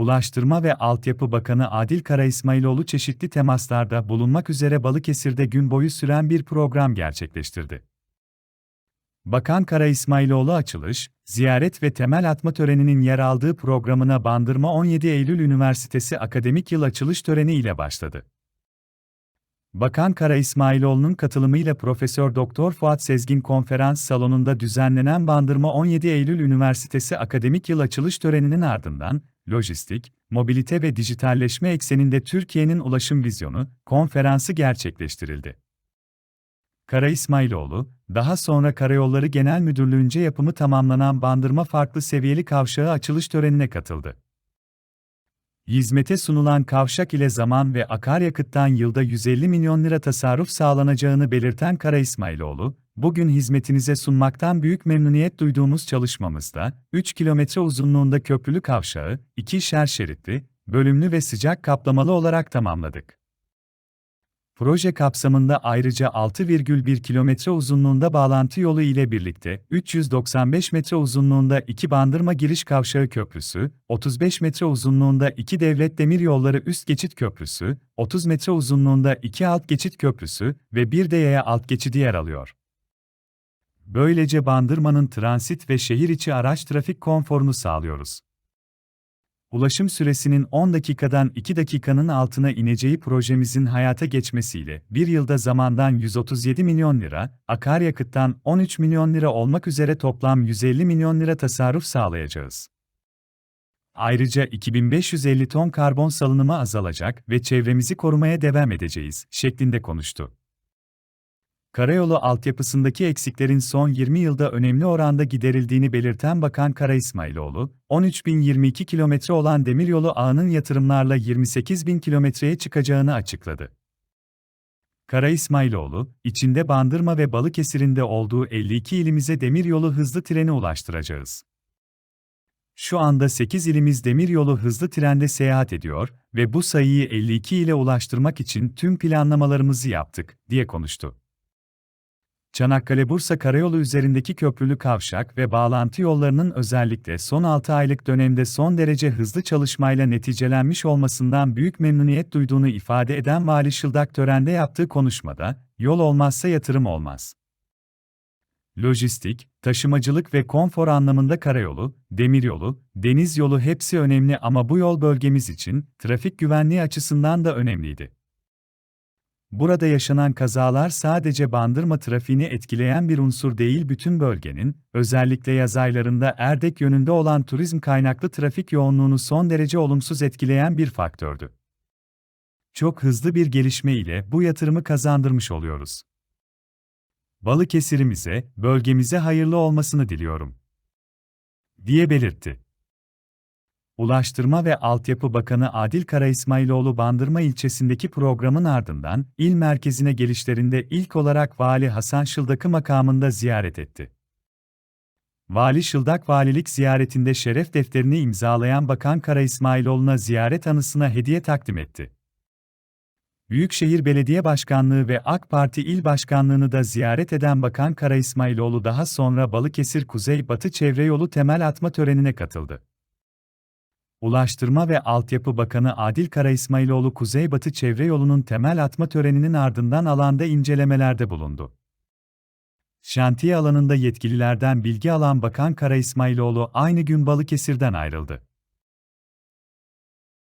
Ulaştırma ve Altyapı Bakanı Adil Karaismailoğlu çeşitli temaslarda bulunmak üzere Balıkesir'de gün boyu süren bir program gerçekleştirdi. Bakan Kara İsmailoğlu açılış, ziyaret ve temel atma töreninin yer aldığı programına Bandırma 17 Eylül Üniversitesi akademik yıl açılış töreni ile başladı. Bakan Kara İsmailoğlu'nun katılımıyla Profesör Doktor Fuat Sezgin konferans salonunda düzenlenen Bandırma 17 Eylül Üniversitesi akademik yıl açılış töreninin ardından lojistik, mobilite ve dijitalleşme ekseninde Türkiye'nin ulaşım vizyonu konferansı gerçekleştirildi. Kara İsmailoğlu, daha sonra Karayolları Genel Müdürlüğü'nce yapımı tamamlanan Bandırma Farklı Seviyeli Kavşağı açılış törenine katıldı. Hizmete sunulan kavşak ile zaman ve akaryakıttan yılda 150 milyon lira tasarruf sağlanacağını belirten Kara İsmailoğlu, bugün hizmetinize sunmaktan büyük memnuniyet duyduğumuz çalışmamızda, 3 kilometre uzunluğunda köprülü kavşağı, ikişer şeritli, bölümlü ve sıcak kaplamalı olarak tamamladık. Proje kapsamında ayrıca 6,1 kilometre uzunluğunda bağlantı yolu ile birlikte 395 metre uzunluğunda iki Bandırma Giriş Kavşağı Köprüsü, 35 metre uzunluğunda iki Devlet Demiryolları Üst Geçit Köprüsü, 30 metre uzunluğunda iki Alt Geçit Köprüsü ve bir de yaya alt geçidi yer alıyor. Böylece Bandırma'nın transit ve şehir içi araç trafik konforunu sağlıyoruz ulaşım süresinin 10 dakikadan 2 dakikanın altına ineceği projemizin hayata geçmesiyle bir yılda zamandan 137 milyon lira, akaryakıttan 13 milyon lira olmak üzere toplam 150 milyon lira tasarruf sağlayacağız. Ayrıca 2550 ton karbon salınımı azalacak ve çevremizi korumaya devam edeceğiz, şeklinde konuştu. Karayolu altyapısındaki eksiklerin son 20 yılda önemli oranda giderildiğini belirten Bakan Kara İsmailoğlu, 13.022 kilometre olan demiryolu ağının yatırımlarla 28.000 kilometreye çıkacağını açıkladı. Kara İsmailoğlu, içinde Bandırma ve Balıkesir'in de olduğu 52 ilimize demiryolu hızlı treni ulaştıracağız. Şu anda 8 ilimiz demiryolu hızlı trende seyahat ediyor ve bu sayıyı 52 ile ulaştırmak için tüm planlamalarımızı yaptık, diye konuştu. Çanakkale-Bursa Karayolu üzerindeki köprülü kavşak ve bağlantı yollarının özellikle son 6 aylık dönemde son derece hızlı çalışmayla neticelenmiş olmasından büyük memnuniyet duyduğunu ifade eden Vali Şıldak törende yaptığı konuşmada, yol olmazsa yatırım olmaz. Lojistik, taşımacılık ve konfor anlamında karayolu, demiryolu, deniz yolu hepsi önemli ama bu yol bölgemiz için trafik güvenliği açısından da önemliydi. Burada yaşanan kazalar sadece bandırma trafiğini etkileyen bir unsur değil bütün bölgenin, özellikle yaz aylarında Erdek yönünde olan turizm kaynaklı trafik yoğunluğunu son derece olumsuz etkileyen bir faktördü. Çok hızlı bir gelişme ile bu yatırımı kazandırmış oluyoruz. Balıkesir'imize, bölgemize hayırlı olmasını diliyorum. diye belirtti. Ulaştırma ve Altyapı Bakanı Adil Kara İsmailoğlu Bandırma ilçesindeki programın ardından il merkezine gelişlerinde ilk olarak Vali Hasan Şıldak'ı makamında ziyaret etti. Vali Şıldak valilik ziyaretinde şeref defterini imzalayan Bakan Kara İsmailoğlu'na ziyaret anısına hediye takdim etti. Büyükşehir Belediye Başkanlığı ve AK Parti İl Başkanlığı'nı da ziyaret eden Bakan Kara İsmailoğlu daha sonra Balıkesir Kuzey Batı Çevre Yolu temel atma törenine katıldı. Ulaştırma ve Altyapı Bakanı Adil Kara İsmailoğlu Kuzeybatı Çevre Yolu'nun temel atma töreninin ardından alanda incelemelerde bulundu. Şantiye alanında yetkililerden bilgi alan Bakan Kara İsmailoğlu aynı gün Balıkesir'den ayrıldı.